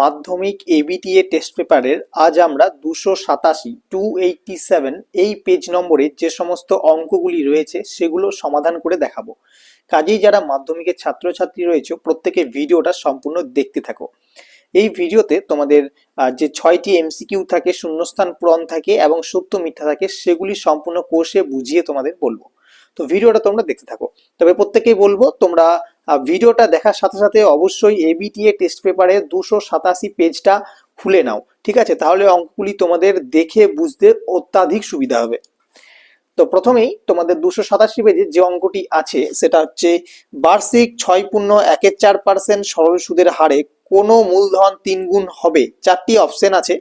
মাধ্যমিক ABTA test পেপারের আজ আমরা দুশো সাতাশি টু এইটটি সেভেন এই পেজ নম্বরে যে সমস্ত অঙ্কগুলি রয়েছে সেগুলো সমাধান করে দেখাবো। কাজেই যারা মাধ্যমিকের ছাত্রছাত্রী রয়েছে, প্রত্যেকে ভিডিওটা সম্পূর্ণ দেখতে থাকো। এই ভিডিওতে তোমাদের যে ছয়টি এমসিকিউ থাকে, শূন্যস্থান পূরণ থাকে এবং সত্য মিথ্যা থাকে, সেগুলি সম্পূর্ণ কোর্সে বুঝিয়ে তোমাদের বলব। তো ভিডিওটা তোমরা দেখতে থাকো। তবে প্রত্যেকেই বলব, তোমরা ভিডিওটা দেখার সাথে সাথে অবশ্যই এবিটিএ টেস্ট পেপারে দুশো সাতাশি পেজটা খুলে নাও, ঠিক আছে? তাহলে অঙ্কগুলি তোমাদের দেখে বুঝতে অত্যাধিক সুবিধা হবে। তো প্রথমেই তোমাদের দুশো সাতাশি পেজে যে অঙ্কটি আছে, সেটা হচ্ছে বার্ষিক ছয় পূর্ণ একের চার পার্সেন্ট সরল সুদের হারে কোনো মূলধন তিন গুণ হবে। চারটি অপশন আছে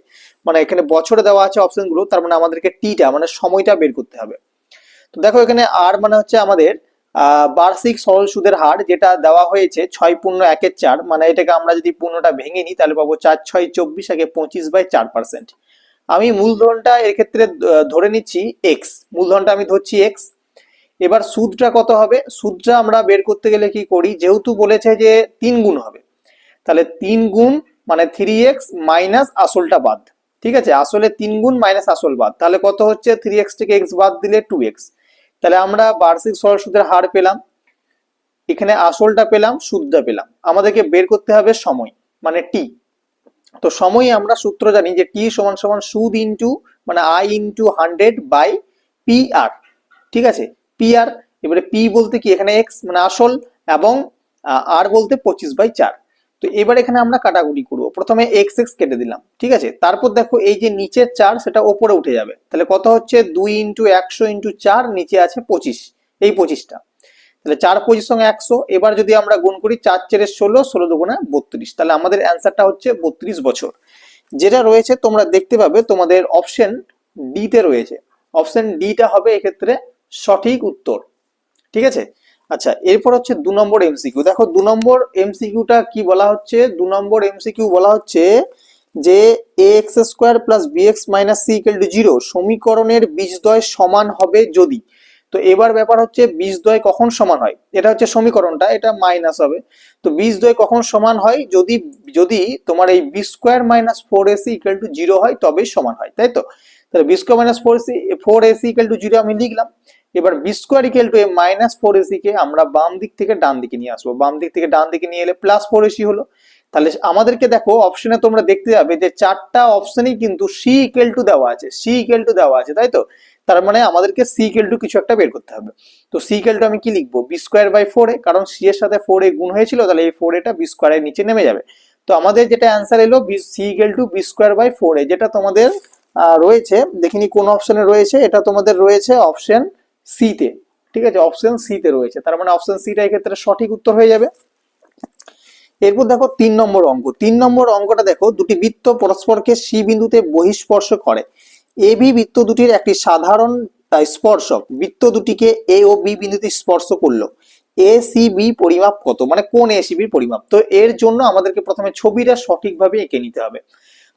মানে এখানে বছরে দেওয়া আছে অপশনগুলো তার মানে আমাদেরকে টিটা মানে সময়টা বের করতে হবে। তো দেখো এখানে আর মানে হচ্ছে আমাদের বার্ষিক সরল সুদের হার যেটা দেওয়া হয়েছে ছয় পূর্ণ একের চার মানে এটাকে আমরা যদি পূর্ণটা ভেঙে নিই, তাহলে পাবো চার ছয় চব্বিশ আগে পঁচিশ বাই চার পার্সেন্ট আমি মূলধনটা এর ক্ষেত্রে ধরে নিচ্ছি এক্স মূলধনটা আমি ধরছি এক্স এবার সুদটা কত হবে? সুদটা আমরা বের করতে গেলে কি করি? যেহেতু বলেছে যে তিন গুণ হবে, তাহলে তিন গুণ মানে থ্রি এক্স মাইনাস আসলটা বাদ, ঠিক আছে? আসলে তিন গুণ মাইনাস আসল বাদ, তাহলে কত হচ্ছে? থ্রি এক্স থেকে এক্স বাদ দিলে টু এক্স তাহলে আমরা বার্ষিক সরল সুদের হার পেলাম। এখানে আসলটা পেলাম, সুদটা পেলাম। আমাদেরকে বের করতে হবে সময় মানে টি তো সময় আমরা সূত্র জানি যে টি সমান সমান সুদ ইন্টু মানে I into hundred by P R ঠিক আছে? পি আর এবারে পি বলতে কি? এখানে এক্স মানে আসল, এবং আর বলতে পঁচিশ বাই চার। তো এবার এখানে আমরা কাটাকুটি করব। প্রথমে এক্স এক্স কেটে দিলাম, ঠিক আছে? তারপর দেখো এই যে নিচের চার, সেটা ওপরে উঠে যাবে। তাহলে কত হচ্ছে? দুই ইন্টু একশো ইন্টু চার, নিচে আছে পঁচিশ, এই পঁচিশটা। তাহলে চার পঁচিশ সঙ্গে একশো, এবার যদি আমরা গুণ করি চার চেরে ষোলো ষোলো দুগুণে বত্রিশ, তাহলে আমাদের অ্যান্সারটা হচ্ছে বত্রিশ বছর। যেটা রয়েছে, তোমরা দেখতে পাবে, তোমাদের অপশন ডিতে রয়েছে। অপশন ডিটা হবে এক্ষেত্রে সঠিক উত্তর, ঠিক আছে? আচ্ছা এরপর হচ্ছে দু নম্বর এমসিকিউ দেখো, দু নম্বর এমসিকিউটা কি বলা হচ্ছে? দু নম্বর এমসিকিউ বলা হচ্ছে যে A X square plus B X minus C equal to zero সমীকরণের বীজদ্বয় সমান হবে যদি। তো এবার ব্যাপার হচ্ছে বীজদ্বয় কখন সমান হয়? এটা হচ্ছে সমীকরণটা, এটা মাইনাস হবে। তো বীজদ্বয় কখন সমান হয়? যদি যদি তোমার এই B square minus four AC equal to zero হয়, তবেই সমান হয়, তাই তো? তাহলে B square minus four AC four AC equal to zero আমি লিখলাম। এবার B square equal to A minus four AC কে আমরা বাম দিক থেকে ডান দিকে নিয়ে আসব। বাম দিক থেকে ডান দিকে নিয়ে এলে প্লাস ফোর এসি হলো। তাহলে আমাদেরকে দেখো অপশনে তোমরা দেখতে যাবে যে চারটা অপশনেই কিন্তু সি ইকুয়াল টু দেওয়া আছে। সি ইকুয়াল টু দেওয়া আছে, তাই তো? তার মানে আমাদেরকে সি ইকুয়াল টু কিছু একটা বের করতে হবে। তো সি ইকুয়াল টু আমি কি লিখব? B square by four A, কারণ সি এর সাথে ফোর এ গুণ হয়েছিল, তাহলে এই ফোর এটা বি স্কোয়ারের নিচে নেমে যাবে। তো আমাদের যেটা অ্যান্সার এলো B C equal to B square by four A, যেটা তোমাদের রয়েছে, দেখিনি কোন অপশনে রয়েছে, এটা তোমাদের রয়েছে অপশন সি তে, ঠিক আছে? অপশন সি তে রয়েছে। তার মানে অপশন সিটা এক্ষেত্রে সঠিক উত্তর হয়ে যাবে। এরপর দেখো তিন নম্বর অঙ্ক। তিন নম্বর অঙ্কটা দেখো, দুটি বৃত্ত পরস্পরকে সি বিন্দুতে বহিঃস্পর্শ করে। এ বি বৃত্ত দুটির একটি সাধারণ স্পর্শক। বৃত্ত দুটিকে এ ও বি বিন্দুতে স্পর্শ করল। এ সি বি পরিমাপ কত? মানে কোন এ সি বির পরিমাপ? তো এর জন্য আমাদেরকে প্রথমে ছবিটা সঠিকভাবে এঁকে নিতে হবে।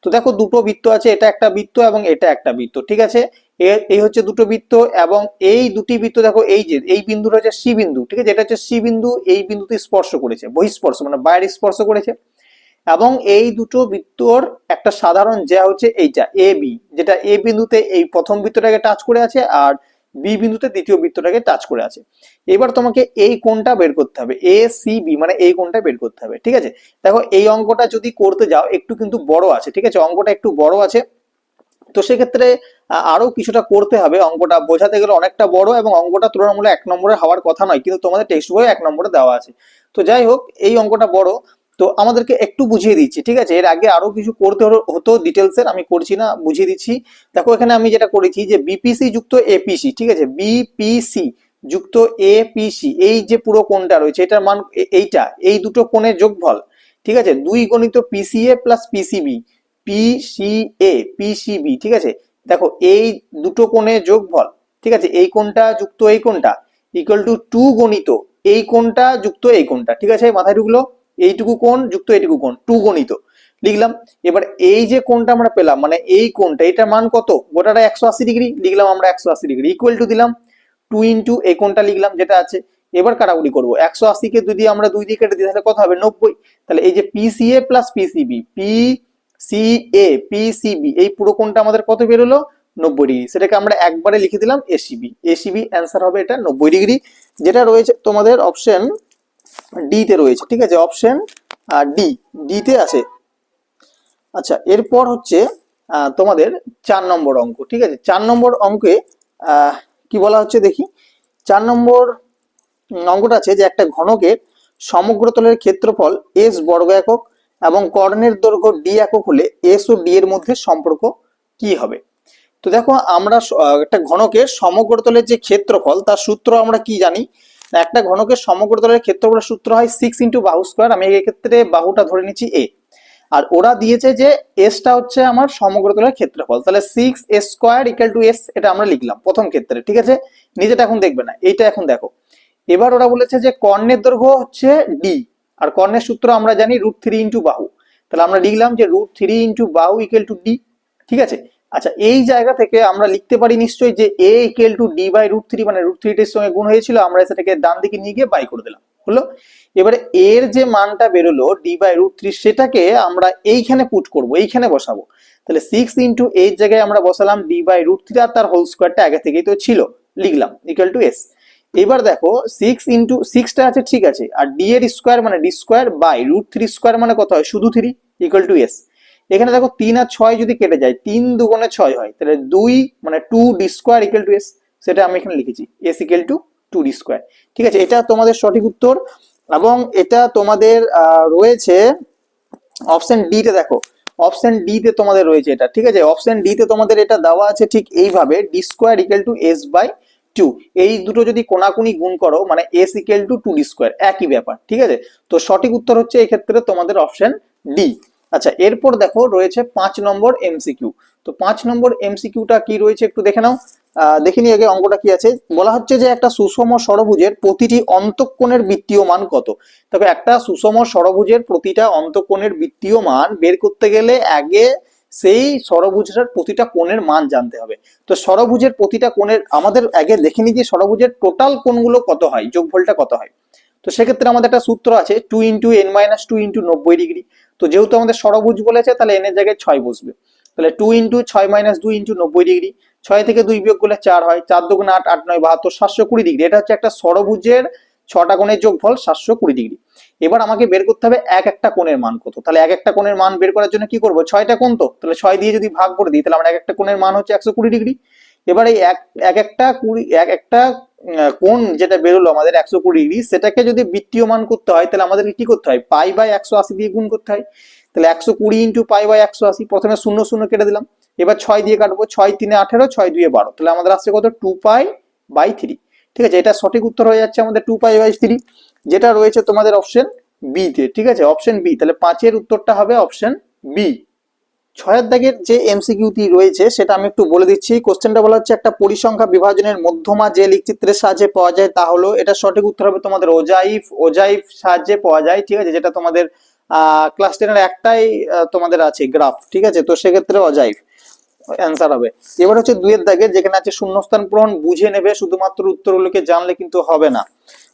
তো দেখো দুটো বৃত্ত আছে, এটা একটা বৃত্ত এবং এটা একটা বৃত্ত, ঠিক আছে? এ- এই হচ্ছে দুটো বৃত্ত এবং এই দুটি বৃত্ত দেখো, এই যে, এই বিন্দুটা হচ্ছে সি বিন্দু, ঠিক আছে? এটা হচ্ছে সি বিন্দু, এই বিন্দুতে স্পর্শ করেছে, বহিঃস্পর্শ মানে বাইরে স্পর্শ করেছে। এবং এই দুটো বৃত্তর একটা সাধারণ যা হচ্ছে এইটা, এ বি, যেটা এ বিন্দুতে এই প্রথম বৃত্তটাকে টাচ করে আছে আর বি বিন্দুতে দ্বিতীয় বৃত্তটাকে টাচ করে আছে। এবার তোমাকে এই কোণটা বের করতে হবে, এ, সি, বি মানে এই কোণটা বের করতে হবে, ঠিক আছে? দেখো, এই অঙ্কটা যদি করতে যাও, একটু কিন্তু বড় আছে, ঠিক আছে? অঙ্কটা একটু বড় আছে। তো সেক্ষেত্রে আহ, আরও কিছুটা করতে হবে। অঙ্কটা বোঝাতে গেলে অনেকটা বড় এবং অঙ্কটা তুলনামূলক এক নম্বরে হওয়ার কথা নয় কিন্তু তোমাদের টেক্সট বইয়ে এক নম্বরে দেওয়া আছে। তো যাই হোক এই অঙ্কটা বড়। তো আমাদেরকে একটু বুঝিয়ে দিচ্ছি ঠিক আছে? এর আগে আরও কিছু করতে হতো ডিটেলস এর আমি করছি না বুঝিয়ে দিচ্ছি। দেখো এখানে আমি যেটা করেছি যে বিপিসি যুক্ত এপিসি ঠিক আছে? বিপিসি যুক্ত এপিসি এই যে পুরো কোণটা রয়েছে এটার মান এইটা এই দুটো কোণের যোগফল ঠিক আছে? দুই গণিত PCA plus PCB PCA PCB ঠিক আছে? দেখো, এই দুটো কোণের যোগফল, ঠিক আছে? এই কোণটা যুক্ত এই কোণটা ইকুয়াল টু টু গণিত, এই কোণটা যুক্ত এই কোণটা, ঠিক আছে? মাথায় ঢুকলো? এইটুকু কোণ যুক্ত এইটুকু কোণ টু গণিত। লিখলাম, এবার এই যে কোণটা আমরা পেলাম মানে এই কোণটা, এটার মান কত? গোটাটা একশো আশি ডিগ্রি, লিখলাম আমরা একশো আশি ডিগ্রি ইকুয়াল টু দিলাম টু ইন্টু এই কোণটা লিখলাম, যেটা আছে, এবার কাটাকুটি করব। একশো আশিকে যদি আমরা দুই দিয়ে কেটে দিই, তাহলে কত হবে? নব্বই। তাহলে এই যে PCA plus PCB P C A PCB এই পুরো কোণটা আমাদের কত বেরোলো নব্বই ডিগ্রি। সেটাকে আমরা একবারে লিখে দিলাম এসিবি এসিবি অ্যান্সার হবে এটা নব্বই ডিগ্রি। যেটা রয়েছে তোমাদের অপশন ডি তে রয়েছে, ঠিক আছে? অপশন ডি ডি তে আছে। আচ্ছা এরপর হচ্ছে তোমাদের চার নম্বর অঙ্ক, ঠিক আছে? চার নম্বর অঙ্কে কি বলা হচ্ছে দেখি? চার নম্বর অঙ্কটা আছে যে একটা ঘনকের সমগ্র তলের ক্ষেত্রফল এস বর্গ একক এবং কর্ণের দৈর্ঘ্য ডি একক হলে এস ও ডি এর মধ্যে সম্পর্ক কি হবে? তো দেখো, আমরা একটা ঘনকের সমগ্র তলের যে ক্ষেত্রফল, তার সূত্র আমরা কি জানি? একটা ঘনকের সমগ্র তলের ক্ষেত্রফলের সূত্র হয় সিক্স ইন্টু বাহু স্কোয়ার আমি এক্ষেত্রে বাহুটা ধরে নিচ্ছি এ আর ওরা দিয়েছে যে এসটা হচ্ছে আমার সমগ্রতলের ক্ষেত্রফল। তাহলে six S square equal to S এটা আমরা লিখলাম প্রথম ক্ষেত্রে, ঠিক আছে? নিজেটা এখন দেখবে না, এইটা এখন দেখো। এবার ওরা বলেছে যে কর্ণের দৈর্ঘ্য হচ্ছে ডি আর কর্ণের সূত্র আমরা জানি রুট থ্রি ইন্টু বাহু। তাহলে আমরা লিখলাম যে রুট থ্রি ইন্টু বাহু ইকুয়াল টু ডি ঠিক আছে? আচ্ছা এই জায়গা থেকে আমরা লিখতে পারি নিশ্চয়ই যে A equal to D by root three মানে রুট থ্রিটির সঙ্গে গুণ হয়েছিল, আমরা সেটাকে ডান দিকে নিয়ে গিয়ে বাই করে দিলাম। হলো? এবারে এর যে মানটা বেরোলো ডি বাই রুট থ্রি সেটাকে আমরা এইখানে পুট করব, এইখানে বসাবো। তাহলে সিক্স ইন্টু এই জায়গায় আমরা বসালাম ডি বাই রুট থ্রি আর তার হোল স্কোয়ারটা আগে থেকেই তো ছিল, লিখলাম ইকুয়াল টু এস এবার দেখো সিক্স ইন্টু সিক্সটা আছে, ঠিক আছে, আর ডি এর স্কোয়ার মানে D square by root three square মানে কত হয়? শুধু থ্রি ইকুয়াল টু এস এখানে দেখো, তিন আর ছয় যদি কেটে যায়, তিন দুগুণে ছয় হয়, তাহলে দুই মানে two D square equal to S সেটা আমি এখানে লিখেছি S equal to two D square ঠিক আছে, এটা তোমাদের সঠিক উত্তর, এবং এটা তোমাদের রয়েছে অপশন ডি তে দেখো অপশন ডি তে তোমাদের রয়েছে এটা, ঠিক আছে অপশন ডি তে তোমাদের এটা দেওয়া আছে ঠিক এইভাবে D square equal to S by two এই দুটো যদি কোনাকুনি গুণ করো মানে S equal to two D square একই ব্যাপার ঠিক আছে? তো সঠিক উত্তর হচ্ছে এই ক্ষেত্রে তোমাদের অপশন ডি আচ্ছা এরপর দেখো রয়েছে পাঁচ নম্বর এমসিকিউ তো পাঁচ নম্বর এমসিকিউটা কি রয়েছে একটু দেখে নাও। আহ, দেখে নি আগে অঙ্কটা কি আছে। বলা হচ্ছে যে একটা সুষম ষড়ভুজের প্রতিটি অন্তঃকোণের বৃত্তীয় মান কত? তবে একটা সুষম ষড়ভুজের প্রতিটা অন্তঃকোণের বৃত্তীয় মান বের করতে গেলে আগে সেই ষড়ভুজটার প্রতিটা কোণের মান জানতে হবে। তো ষড়ভুজের প্রতিটা কোণের, আমাদের আগে দেখে নিই যে ষড়ভুজের টোটাল কোণগুলো কত হয়, যোগফলটা কত হয়। তো সেক্ষেত্রে আমাদের একটা সূত্র আছে two into N minus two into নব্বই ডিগ্রি তো যেহেতু আমাদের ষড়ভুজ বলেছে, তাহলে এন এর জায়গায় ছয় বসবে। তাহলে টু ইন্টু ছয় মাইনাস দুই ইন্টু নব্বই ডিগ্রি ছয় থেকে দুই বিয়োগ করলে চার হয়, চার দুগুণ আট আট নয়, বাহাত্তর, সাতশো কুড়ি ডিগ্রি এটা হচ্ছে একটা ষড়ভুজের ছটা কোণের যোগফল সাতশো কুড়ি ডিগ্রি। এবার আমাকে বের করতে হবে এক একটা কোণের মান কত? তাহলে এক একটা কোণের মান বের করার জন্য কি করব? ছয়টা কোণ তো? তাহলে ছয় দিয়ে যদি ভাগ করে দিই, তাহলে আমার এক একটা কোণের মান হচ্ছে একশো কুড়ি ডিগ্রি। এবার এই এক এক একটা কুড়ি, এক একটা কোণ যেটা বেরোলো আমাদের একশো কুড়ি ডিগ্রি, সেটাকে যদি বৃত্তীয় মান করতে হয়, তাহলে আমাদেরকে কি করতে হয়? পাই বাই একশো আশি দিয়ে গুণ করতে হয়। তাহলে একশো কুড়ি ইন্টু পাই বাই একশো আশি, প্রথমে শূন্য শূন্য কেটে দিলাম। এবার ছয় দিয়ে কাটবো, ছয় তিনে আঠেরো, ছয় দুয়ে বারো। তাহলে আমাদের আসছে কত? Two pi by three. ঠিক আছে? এটা সঠিক উত্তর হয়ে যাচ্ছে আমাদের টু পাই বাই থ্রি যেটা রয়েছে তোমাদের অপশন বি তে, ঠিক আছে? অপশন বি তাহলে পাঁচের উত্তরটা হবে অপশন বি ছয়ের দাগের যে এমসিকিউটি রয়েছে, সেটা আমি একটু বলে দিচ্ছি। কোশ্চেনটা বলা হচ্ছে, একটা পরিসংখ্যা বিভাজনের মধ্যমা যে লিখচিত্রের সাহায্যে পাওয়া যায় তা হলো, এটা সঠিক উত্তর হবে তোমাদের ওজাইফ ওজাইফ সাহায্যে পাওয়া যায়, ঠিক আছে? যেটা তোমাদের ক্লাস টেনের একটাই তোমাদের আছে গ্রাফ ঠিক আছে? তো সেক্ষেত্রে অজাইফ অ্যান্সার হবে। এবার হচ্ছে দুইয়ের দাগের যেখানে আছে শূন্যস্থান পূরণ, বুঝে নেবে, শুধুমাত্র উত্তরগুলোকে জানলে কিন্তু হবে না।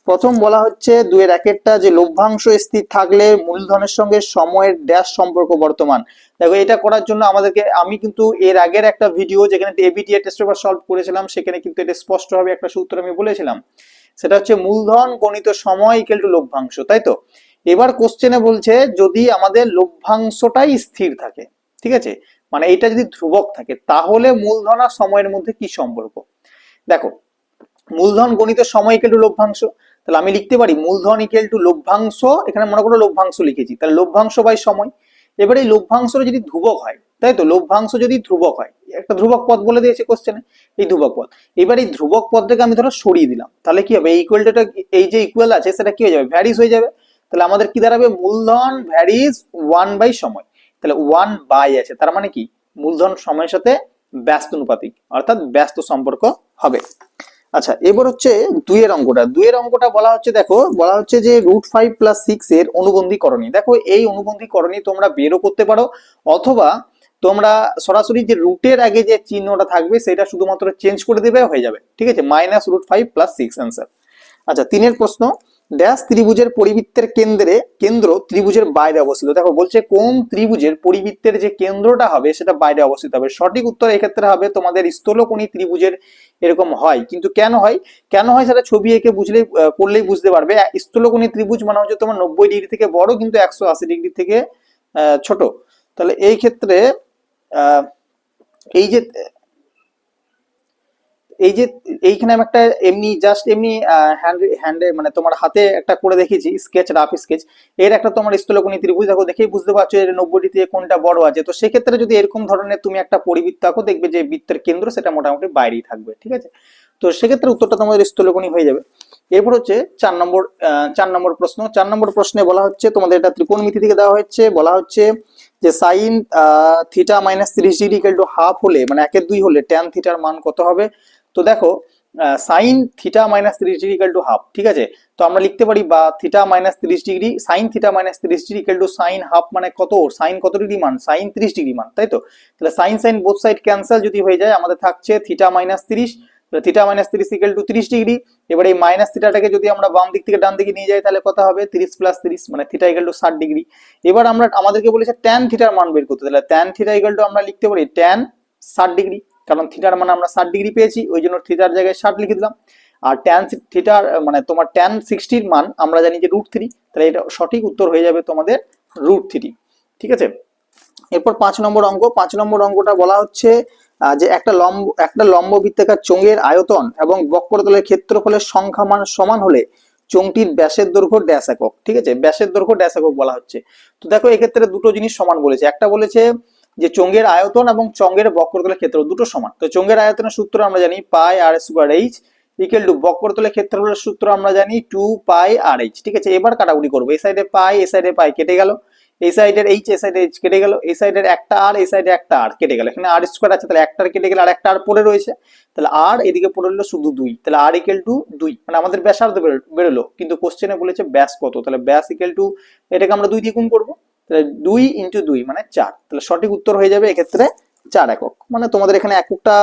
প্রথম বলা হচ্ছে দুইয়ের একেরটা যে লভ্যাংশ স্থির থাকলে মূলধনের সঙ্গে সময়ের ড্যাশ সম্পর্ক বর্তমান। দেখো, এটা করার জন্য আমাদেরকে, আমি কিন্তু এর আগের একটা ভিডিও যেখানে এবিটিএ টেস্ট পেপার সলভ করেছিলাম, সেখানে কিন্তু এটা স্পষ্টভাবে একটা সূত্র আমি বলেছিলাম। সেটা হচ্ছে মূলধন গণিত সময় ইকুয়াল টু লভ্যাংশ, তাই তো? এবার কোশ্চেনে বলছে, যদি আমাদের লভ্যাংশটাই স্থির থাকে, ঠিক আছে? মানে এটা যদি ধ্রুবক থাকে, তাহলে মূলধন আর সময়ের মধ্যে কি সম্পর্ক? দেখো, মূলধন গণিত সময় ইকুয়াল টু লভ্যাংশ। তাহলে আমি লিখতে পারি মূলধন ইকুয়াল টু লভ্যাংশ, এখানে মনে করো লভ্যাংশ লিখেছি, তাহলে লভ্যাংশ বাই সময়। এবার এই লভ্যাংশটা যদি ধ্রুবক হয়, তাই তো? লভ্যাংশ যদি ধ্রুবক হয়, একটা ধ্রুবক পদ বলে দিয়েছে কোশ্চেনে এই ধ্রুবক পদ। এবার এই ধ্রুবক পদটাকে আমি ধরো সরিয়ে দিলাম, তাহলে কি হবে? এই ইকুয়ালটা এই যে ইকুয়াল আছে, সেটা কি হয়ে যাবে? ভ্যারিজ হয়ে যাবে। তাহলে আমাদের কি দাঁড়াবে? মূলধন ভ্যারিজ ওয়ান বাই সময়। তাহলে ওয়ান বাই আছে, তার মানে কি? মূলধন সময়ের সাথে ব্যস্ত অনুপাতিক, অর্থাৎ ব্যস্ত সম্পর্ক হবে। আচ্ছা এবার হচ্ছে দুইয়ের অঙ্কটা। দুইয়ের অঙ্কটা বলা হচ্ছে, দেখো, বলা হচ্ছে যে রুট ফাইভ প্লাস সিক্স এর অনুবন্ধীকরণী। দেখো, এই অনুবন্ধীকরণী তোমরা বেরও করতে পারো, অথবা তোমরা সরাসরি যে রুটের আগে যে চিহ্নটা থাকবে, সেটা শুধুমাত্র চেঞ্জ করে দেবে, হয়ে যাবে। ঠিক আছে? Minus root five plus six answer আচ্ছা তিনের প্রশ্ন ড্যাশ ত্রিভুজের পরিবৃত্তের কেন্দ্রে কেন্দ্র ত্রিভুজের বাইরে অবস্থিত। দেখো বলছে কোন ত্রিভুজের পরিবৃত্তের যে কেন্দ্রটা হবে সেটা বাইরে অবস্থিত হবে। সঠিক উত্তর এক্ষেত্রে হবে তোমাদের স্থলকোণী ত্রিভুজের এরকম হয়। কিন্তু কেন হয়? কেন হয় সেটা ছবি এঁকে বুঝলেই আহ, করলেই বুঝতে পারবে। স্থলকোণী ত্রিভুজ মানে হচ্ছে তোমার নব্বই ডিগ্রি থেকে বড় কিন্তু একশো আশি ডিগ্রি থেকে ছোট। তাহলে এই ক্ষেত্রে এই যে এই যে এইখানে আমি একটা এমনি জাস্ট এমনি হ্যান্ড হ্যান্ডে মানে তোমার হাতে একটা করে দেখেছি স্কেচ রাফ স্কেচ এর একটা তোমার স্থলকোণী ত্রিভুজ, দেখো, দেখেই বুঝতে পারছ এর নব্বই থেকে কোনটা বড় আছে। তো সেক্ষেত্রে যদি এরকম ধরনের তুমি একটা পরিবৃত্ত আঁকো, দেখবে যে বৃত্তের কেন্দ্র সেটা মোটামুটি বাইরেই থাকবে, ঠিক আছে? তো সেক্ষেত্রে উত্তরটা তোমাদের স্থলকোণী হয়ে যাবে। এরপর হচ্ছে চার নম্বর চার নম্বর প্রশ্ন। চার নম্বর প্রশ্নে বলা হচ্ছে, তোমাদের এটা ত্রিকোণমিতি থেকে দেওয়া হচ্ছে বলা হচ্ছে যে সাইন থিটা মাইনাস তিরিশ ডিগ্রি টু হাফ হলে মানে একের দুই হলে ট্যান থিটার মান কত হবে? তো দেখো সাইন থিটা মাইনাস তিরিশ ডিগ্রি টু হাফ ঠিক আছে? তো আমরা লিখতে পারি বা থিটা মাইনাস তিরিশ ডিগ্রি সাইন থিটা মাইনাস তিরিশ ডিগ্রি টু সাইন হাফ মানে কত সাইন কত ডিগ্রি মান? সাইন তিরিশ ডিগ্রি মান, তাই তো? তাহলে sine sine both side cancel যদি হয়ে যায়, আমাদের থাকছে থিটা মাইনাস তিরিশ থিটা মাইনাস তিরিশ ইকুয়াল টু তিরিশ ডিগ্রি এবার এই মাইনাস থিটাটাকে যদি আমরা বাম দিক থেকে ডান দিকে নিয়ে যাই, তাহলে কত হবে? তিরিশ প্লাস তিরিশ মানে থিটা ইকুয়াল টু ষাট ডিগ্রি এবার আমরা, আমাদেরকে বলেছে ট্যান থিটার মান বের করতে, তাহলে ট্যান থিটা ইকুয়াল টু আমরা লিখতে পারি ট্যান ষাট ডিগ্রি কারণ থিটার মানে আমরা ষাট ডিগ্রি পেয়েছি, ওই জন্য থিটার জায়গায় ষাট লিখে দিলাম। আর ট্যান থিটার মানে তোমার ট্যান সিক্সটির মান আমরা জানি যে রুট থ্রি তাহলে এটা সঠিক উত্তর হয়ে যাবে তোমাদের রুট থ্রি ঠিক আছে? এরপর পাঁচ নম্বর অঙ্ক, পাঁচ নম্বর অঙ্কটা বলা হচ্ছে যে একটা লম্ব একটা লম্ব বৃত্তাকার চোঙের আয়তন এবং বক্রতলের ক্ষেত্রফলের সংখ্যা মান সমান হলে চোঙটির ব্যাসের দৈর্ঘ্য ড্যাশ একক, ঠিক আছে? ব্যাসের দৈর্ঘ্য ড্যাশ একক বলা হচ্ছে। তো দেখো, এক্ষেত্রে দুটো জিনিস সমান বলেছে। একটা বলেছে যে চোঙের আয়তন এবং চোঙের বক্রতলের ক্ষেত্র দুটো সমান। তো চোঙের আয়তনের সূত্র আমরা জানি pi R square H equal to বক্রতলের ক্ষেত্রফলের সূত্র আমরা জানি টু পাই আর এইচ ঠিক আছে, এবার কাটাকুটি করব। এই সাইডে পাই, এই সাইডে পাই কেটে গেল। এই সাইডের এইচ এই সাইডে এইচ কেটে গেল। এই সাইডের একটা আর এই সাইডে একটা আর কেটে গেল। এখানে আর স্কোয়ার আছে, তাহলে একটার কেটে গেলে আর একটা আর পড়ে রয়েছে। তাহলে আর এদিকে পড়ে রইল শুধু দুই। তাহলে আর ইকুয়াল টু দুই। মানে আমাদের ব্যাসার্ধ বেরো- বেরোলো, কিন্তু কোশ্চেনে বলেছে ব্যাস কত? তাহলে ব্যাস ইকুয়াল টু এটাকে আমরা দুই দিয়ে গুণ করব। তাহলে দুই ইন্টু দুই মানে চার। তাহলে সঠিক উত্তর হয়ে যাবে এক্ষেত্রে চার একক। মানে তোমাদের এখানে এককটা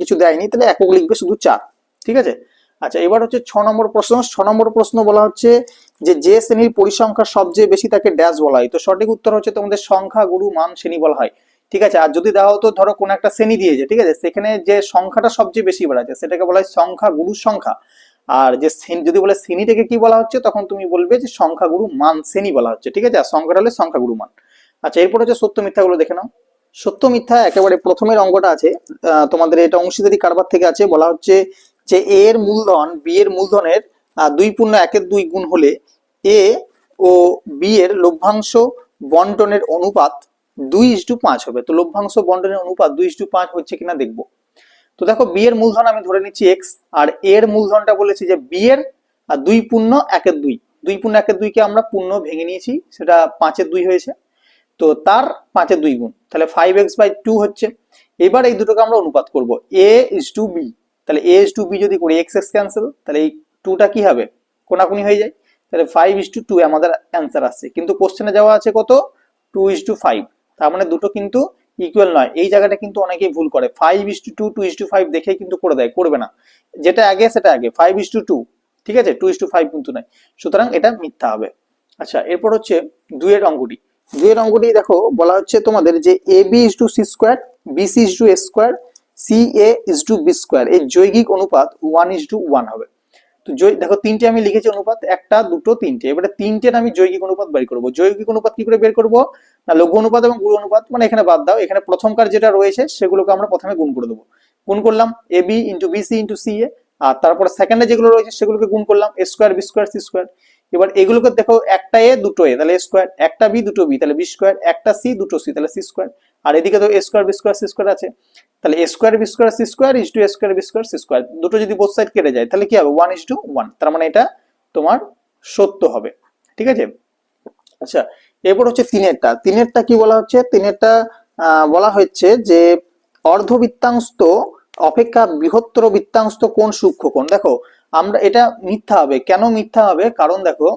কিছু দেয়নি, তাহলে একক লিখবে শুধু চার। ঠিক আছে? আচ্ছা এবার হচ্ছে ছ নম্বর প্রশ্ন। ছ নম্বর প্রশ্ন বলা হচ্ছে যে যে শ্রেণির পরিসংখ্যা সবচেয়ে বেশি তাকে ড্যাশ বলা হয়। তো সঠিক উত্তর হচ্ছে তোমাদের সংখ্যা, গুরু, মান, শ্রেণি বলা হয়। ঠিক আছে? আর যদি দেওয়া হতো ধরো কোন একটা শ্রেণি দিয়েছে। ঠিক আছে? সেখানে যে সংখ্যাটা সবচেয়ে বেশি বেড়াচ্ছে, সেটাকে বলা হয় সংখ্যা, গুরুর সংখ্যা। আর যে যদি বলে শ্রেণীটাকে কি বলা হচ্ছে, তখন তুমি বলবে যে সংখ্যাগুরু মান শ্রেণি বলা হচ্ছে, ঠিক আছে? আর সংখ্যাটা হলে সংখ্যা গুরু মান। আচ্ছা এরপর হচ্ছে সত্য মিথ্যাগুলো দেখে নাও। সত্য মিথ্যা একেবারে প্রথমের অঙ্কটা আছে। তোমাদের এটা অংশীদারি কারবার থেকে আছে। বলা হচ্ছে যে এ এর মূলধন, বি এর মূলধনের দুই পূর্ণ একের দুই গুণ হলে এ ও বি এর লভ্যাংশ বন্টনের অনুপাত দুই ইস টু পাঁচ হবে। তো লভ্যাংশ বন্টনের অনুপাত দুই ইস টু পাঁচ হচ্ছে কিনা দেখব। তো দেখো বি এর মূলধন আমি ধরে নিচ্ছি এক্স আর এর মূলধনটা বলেছি যে বি এর, আর দুই পূর্ণ, একের দুই। দুই পূর্ণ, একের দুইকে আমরা পূর্ণ ভেঙে নিয়েছি, সেটা পাঁচের দুই হয়েছে। তো তার পাঁচের দুই গুণ, তাহলে ফাইভ এক্স বাই টু হচ্ছে। এবার এই দুটোকে আমরা অনুপাত করব। এ ইস টু বি তাহলে এ ইস টু বি যদি করি এক্স এক্স ক্যান্সেল তাহলে এই টুটা কি হবে? কোনাকুনি হয়ে যায়। তাহলে ফাইভ ইস টু টু আমাদের অ্যান্সার আসছে। কিন্তু কোশ্চেনে যাওয়া আছে কত? টু ইস টু ফাইভ তার মানে দুটো কিন্তু ইকুয়াল নয়। এই জায়গাটা কিন্তু অনেকেই ভুল করে। Five is to two two is to five দেখে কিন্তু করে দেয়, করবে না। যেটা আগে, সেটা আগে। ফাইভ ইস টু টু ঠিক আছে? টু ইস টু ফাইভ কিন্তু নয় সুতরাং এটা মিথ্যা হবে। আচ্ছা এরপর হচ্ছে দুইয়ের অঙ্কটি দুইয়ের অঙ্কটি দেখো, বলা হচ্ছে তোমাদের যে A B is to C square B C is to A square C A is to B square এই যৌগিক অনুপাত ওয়ান ইস টু ওয়ান হবে। তো দেখো, তিনটে আমি লিখেছি অনুপাত, একটা, দুটো, তিনটে। এবারে তিনটের আমি যৌগিক অনুপাত বের করব। যৌগিক অনুপাত কি করে বের করব? না, লঘু অনুপাত এবং গুরু অনুপাত মানে এখানে বাদ দাও। এখানে প্রথমকার যেটা রয়েছে, সেগুলোকে আমরা প্রথমে গুণ করে দেবো। গুণ করলাম A B into B C into C A আর তারপরে সেকেন্ডে যেগুলো রয়েছে, সেগুলোকে গুণ করলাম A square B square C square এবার এগুলোকে দেখো, একটা এ দুটো এ তাহলে এ স্কোয়ার একটা বি দুটো বি তাহলে বি স্কোয়ার একটা সি দুটো সি তাহলে সি স্কোয়ার আর এদিকে তো square B square C square আছে। তাহলে square B square C square is to square B square C square দুটো যদি বোথ সাইড কেটে যায়, তাহলে কি হবে? ওয়ান ইস টু ওয়ান তার মানে এটা তোমার সত্য হবে। ঠিক আছে? আচ্ছা এরপর হচ্ছে তিনেরটা। তিনেরটা কি বলা হচ্ছে? তিনেরটা বলা হচ্ছে যে অর্ধবৃত্তাংশ অপেক্ষা বৃহত্তর বৃত্তাংশ কোন সূক্ষ্ম কোণ। দেখো, আমরা, এটা মিথ্যা হবে। কেন মিথ্যা হবে? কারণ দেখো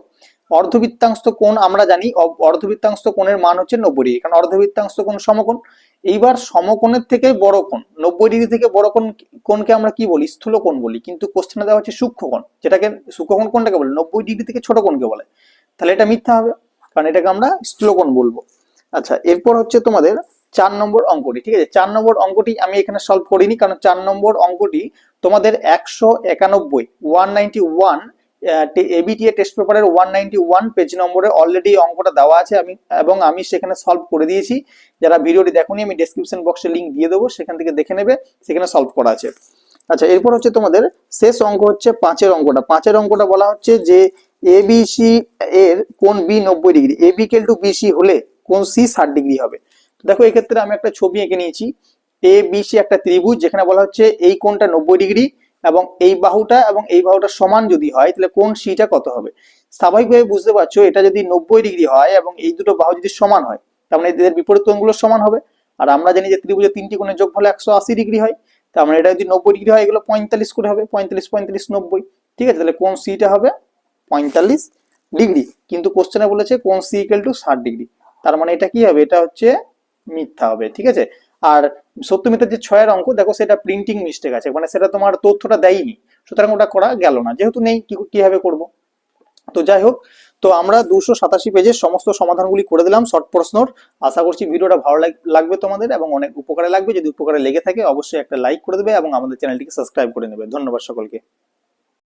অর্ধবৃত্তাংশ কোণ আমরা জানি অর্ধবৃত্তাংশ কোণের মান হচ্ছে নব্বই ডিগ্রি। কারণ অর্ধবৃত্তাংশ কোণ সমকোণ। এইবার সমকোণের থেকে বড় কোণ, নব্বই ডিগ্রি থেকে বড় কোণ, কোণকে আমরা কি বলি? স্থূল কোণ বলি। কিন্তু কোশ্চেনে দেওয়া হচ্ছে সূক্ষ্ম কোণ। যেটাকে সূক্ষ্ম কোণ কোনটাকে বলে, নব্বই ডিগ্রি থেকে ছোট কোণকে বলে। তাহলে এটা মিথ্যা হবে, কারণ এটাকে আমরা স্থূল কোণ বলব। আচ্ছা এরপর হচ্ছে তোমাদের চার নম্বর অঙ্কটি, ঠিক আছে? চার নম্বর অঙ্কটি আমি এখানে সলভ করিনি, কারণ চার নম্বর অঙ্কটি তোমাদের একশো একানব্বই one ninety one ABTA test পেপারের ওয়ান নাইনটি ওয়ান পেজ নম্বরে অলরেডি অঙ্কটা দেওয়া আছে আমি, এবং আমি সেখানে সলভ করে দিয়েছি। যারা ভিডিওটি দেখোনি, আমি ডেসক্রিপশন বক্সে লিঙ্ক দিয়ে দেবো, সেখান থেকে দেখে নেবে, সেখানে সলভ করা আছে। আচ্ছা এরপর হচ্ছে তোমাদের শেষ অঙ্ক হচ্ছে পাঁচের অঙ্কটা। পাঁচের অঙ্কটা বলা হচ্ছে যে এ সি এর কোন বি নব্বই ডিগ্রি এ বি কেল টু বিসি হলে কোন সি ষাট ডিগ্রি হবে। দেখো, এক্ষেত্রে আমি একটা ছবি এঁকে নিয়েছি। এ বিসি একটা ত্রিভুজ, যেখানে বলা হচ্ছে এই কোণটা নব্বই ডিগ্রি এবং এই বাহুটা এবং এই বাহুটা সমান যদি হয়, তাহলে কোন সিটা কত হবে? স্বাভাবিকভাবে বুঝতে পারছ, এটা যদি নব্বই ডিগ্রি হয় এবং এই দুটো বাহু যদি সমান হয়, তার মানে এদের বিপরীত কোণগুলো সমান হবে। আর আমরা জানি যে ত্রিভুজের তিনটি কোণের যোগ হলে একশো আশি ডিগ্রি হয়, তার মানে এটা যদি নব্বই ডিগ্রি হয়, এগুলো পঁয়তাল্লিশ করে হবে, পঁয়তাল্লিশ পঁয়তাল্লিশ, নব্বই। ঠিক আছে, তাহলে কোন সিটা হবে? পঁয়তাল্লিশ ডিগ্রি। কিন্তু কোশ্চেনে বলেছে কোন সি ইকুয়াল টু ষাট ডিগ্রি। তার মানে এটা কি হবে? এটা হচ্ছে মিথ্যা হবে। ঠিক আছে? আর সত্য মিথ্যার যে ছয়ের অঙ্ক, দেখো সেটা প্রিন্টিং মিস্টেক আছে মানে সেটা তোমার তথ্যটা দেয়নি, সুতরাং ওটা করা গেল না, যেহেতু নেই, কি, কীভাবে করব? তো যাই হোক, তো আমরা দুশো সাতাশি পেজের সমস্ত সমাধানগুলি করে দিলাম শর্ট প্রশ্নর। আশা করছি ভিডিওটা ভালো লাগ- লাগবে তোমাদের এবং অনেক উপকারে লাগবে, যদি উপকারে লেগে থাকে, অবশ্যই একটা লাইক করে দেবে এবং আমাদের চ্যানেলটিকে সাবস্ক্রাইব করে নেবে। ধন্যবাদ সকলকে।